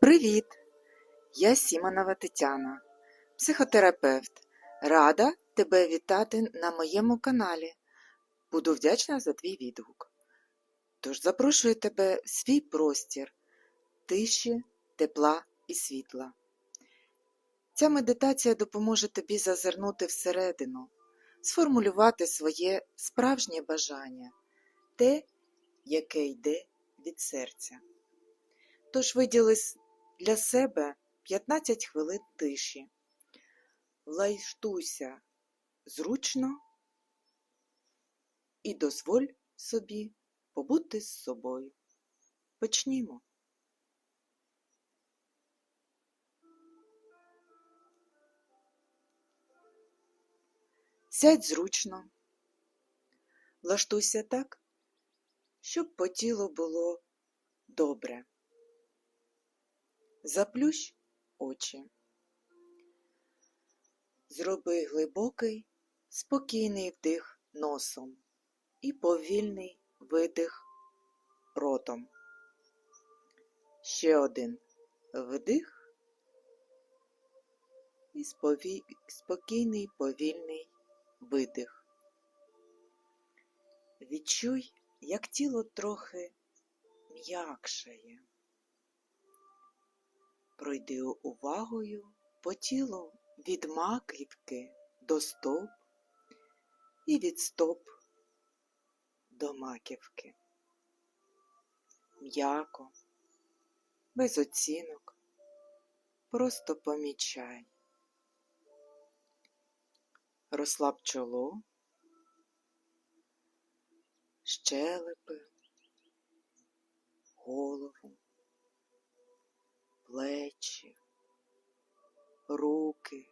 Привіт! Я Сімонова Тетяна, психотерапевт. Рада тебе вітати на моєму каналі. Буду вдячна за твій відгук. Тож запрошую тебе в свій простір тиші, тепла і світла. Ця медитація допоможе тобі зазирнути всередину, сформулювати своє справжнє бажання, те, яке йде від серця. Тож виділи для себе 15 хвилин тиші. Влаштуйся зручно і дозволь собі побути з собою. Почнімо. Сядь зручно, влаштуйся так, щоб по тілу було добре. Заплющ очі. Зроби глибокий, спокійний вдих носом і повільний видих ротом. Ще один вдих і спокійний повільний видих. Відчуй, як тіло трохи м'якшає. Пройди увагою по тілу від маківки до стоп і від стоп до маківки. М'яко, без оцінок, просто помічай. Розслаб чоло, щелепи, голову плечі, руки,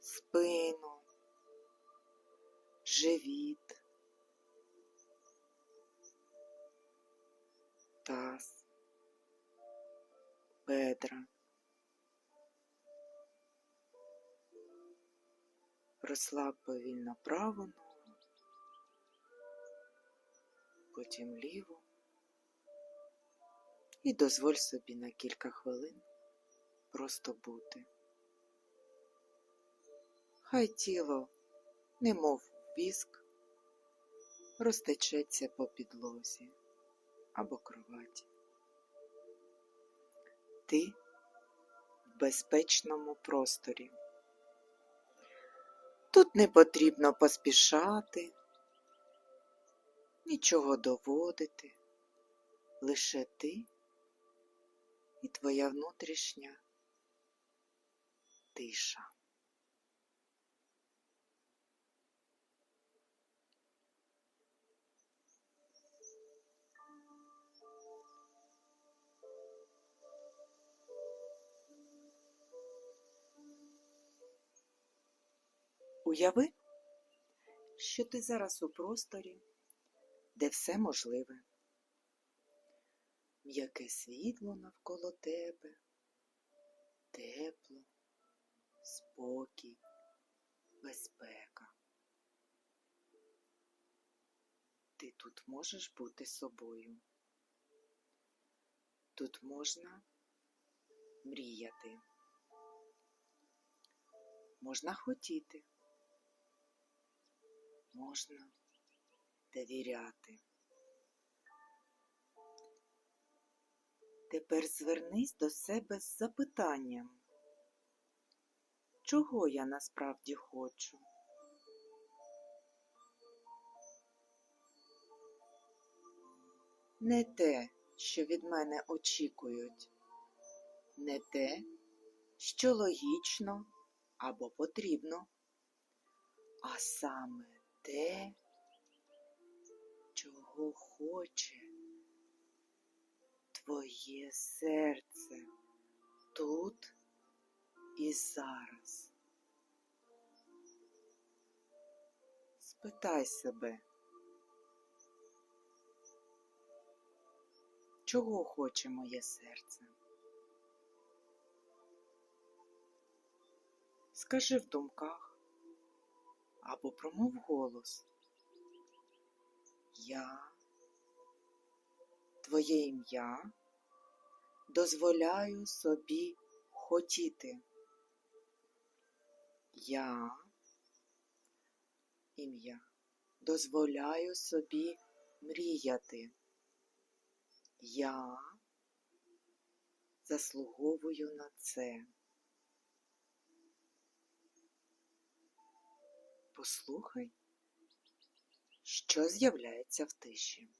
спину, живіт, таз, бедра. Розслаб повільно праву ногу, потім ліву і дозволь собі на кілька хвилин просто бути. Хай тіло, немов віск, розтечеться по підлозі або кроваті. Ти в безпечному просторі. Тут не потрібно поспішати, нічого доводити, лише ти і твоя внутрішня тиша. Уяви, що ти зараз у просторі, де все можливе м'яке світло навколо тебе, тепло, спокій, безпека. Ти тут можеш бути собою. Тут можна мріяти, можна хотіти, можна довіряти. Тепер звернись до себе з запитанням, чого я насправді хочу? Не те, що від мене очікують, не те, що логічно або потрібно, а саме те, чого хоче твоє серце тут і зараз. Спитай себе, чого хоче моє серце? Скажи в думках або промов голос, Я, твоє ім'я, дозволяю собі хотіти. Я, ім'я, дозволяю собі мріяти. Я заслуговую на це. Послухай, що з'являється в тиші.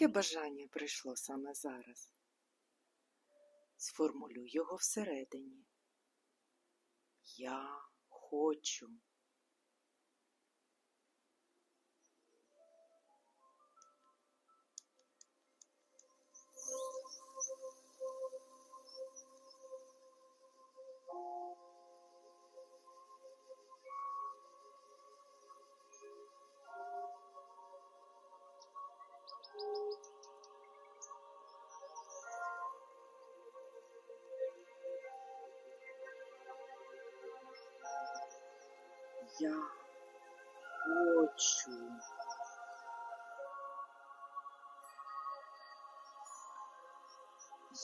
Яке бажання прийшло саме зараз? Сформулюй його всередині. Я хочу. Я хочу.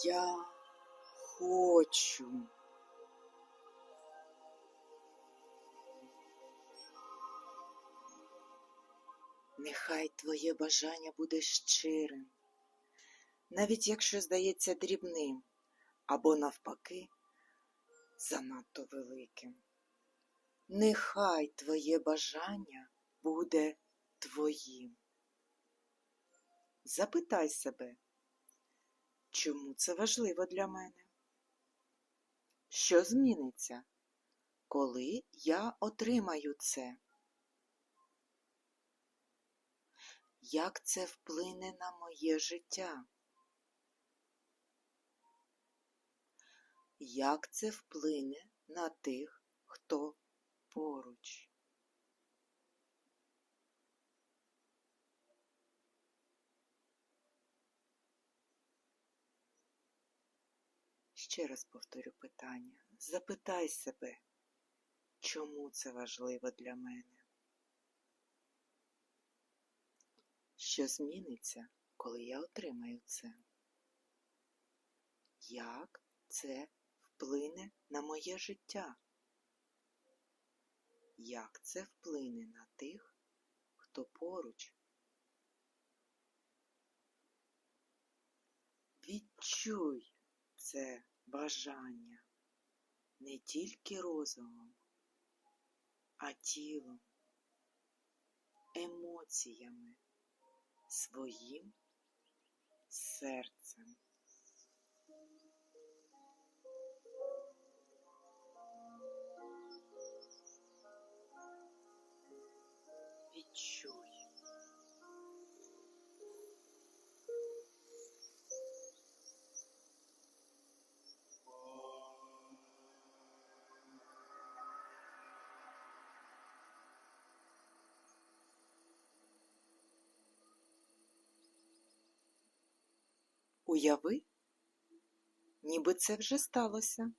Я хочу. Нехай твоє бажання буде щирим, навіть якщо здається дрібним або навпаки занадто великим. Нехай твоє бажання буде твоїм. Запитай себе, чому це важливо для мене? Що зміниться, коли я отримаю це? Як це вплине на моє життя? Як це вплине на тих, хто поруч? Ще раз повторю питання. Запитай себе, чому це важливо для мене? Що зміниться, коли я отримаю це? Як це вплине на моє життя? Як це вплине на тих, хто поруч? Відчуй це бажання не тільки розумом, а тілом, емоціями, своїм серцем. Відчуй. Уяви, ніби це вже сталося.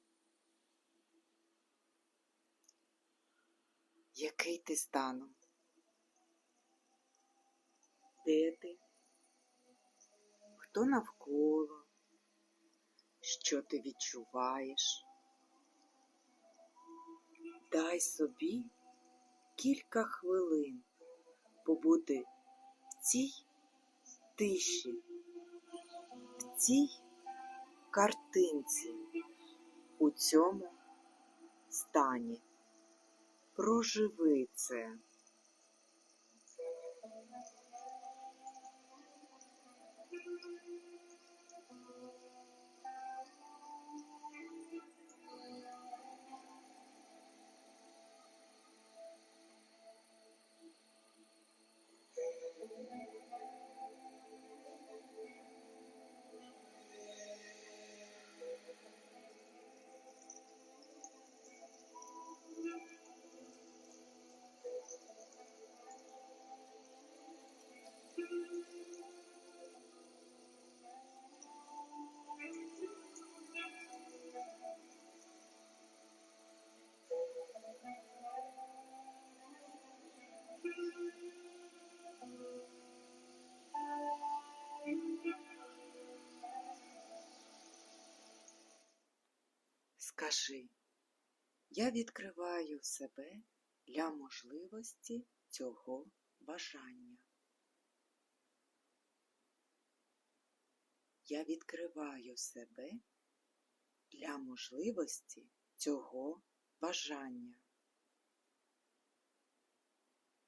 Який ти станом? Де ти? Хто навколо? Що ти відчуваєш? Дай собі кілька хвилин побути в цій тиші. в цій картинці, у цьому стані. Проживи це. Скажи, я відкриваю себе для можливості цього бажання. Я відкриваю себе для можливості цього бажання.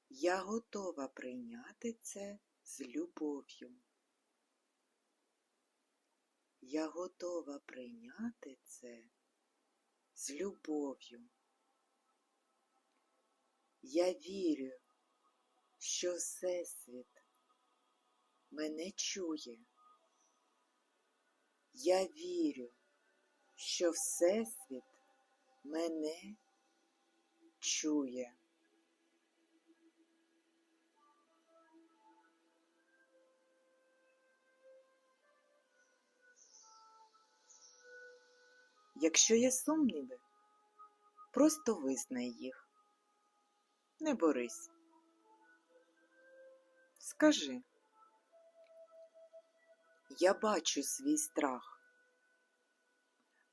Я готова прийняти це з любов'ю. Я готова прийняти це з любов'ю. Я вірю, що Всесвіт мене чує. Я вірю, що Всесвіт мене чує. Якщо є сумніви, просто визнай їх. Не борись. Скажи, я бачу свій страх,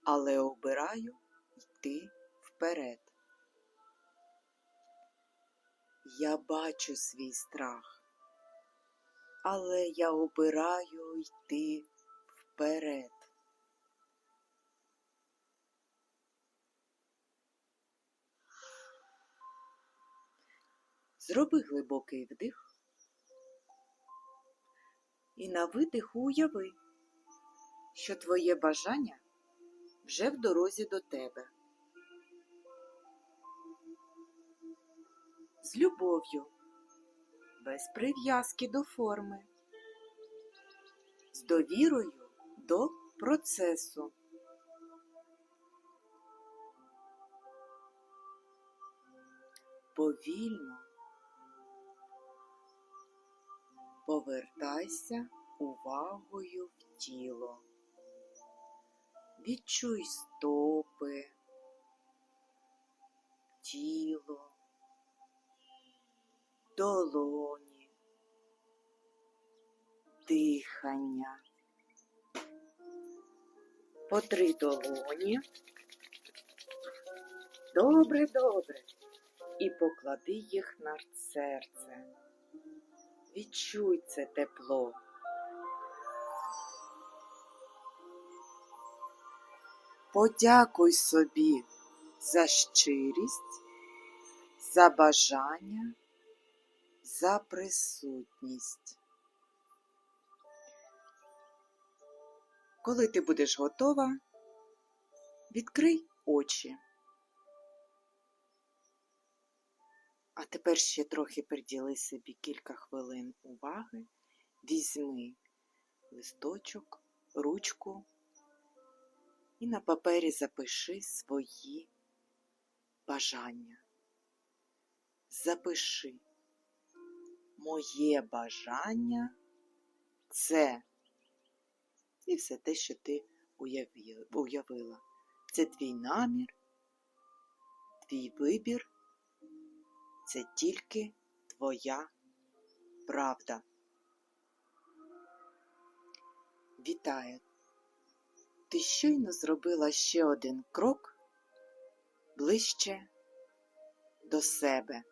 але обираю йти вперед. Я бачу свій страх, але я обираю йти вперед. Зроби глибокий вдих і на видиху уяви, що твоє бажання вже в дорозі до тебе. З любов'ю, без прив'язки до форми, з довірою до процесу. Повільно повертайся увагою в тіло. Відчуй стопи, тіло, долоні, дихання. Потри долоні. Добре, добре. І поклади їх на серце. Відчуй це тепло. Подякуй собі за щирість, за бажання, за присутність. Коли ти будеш готова, відкрий очі. А тепер ще трохи приділи собі кілька хвилин уваги, візьми листочок, ручку і на папері запиши свої бажання. Запиши моє бажання це і все те, що ти уявила. Це твій намір, твій вибір це тільки твоя правда. Вітаю! Ти щойно зробила ще один крок ближче до себе.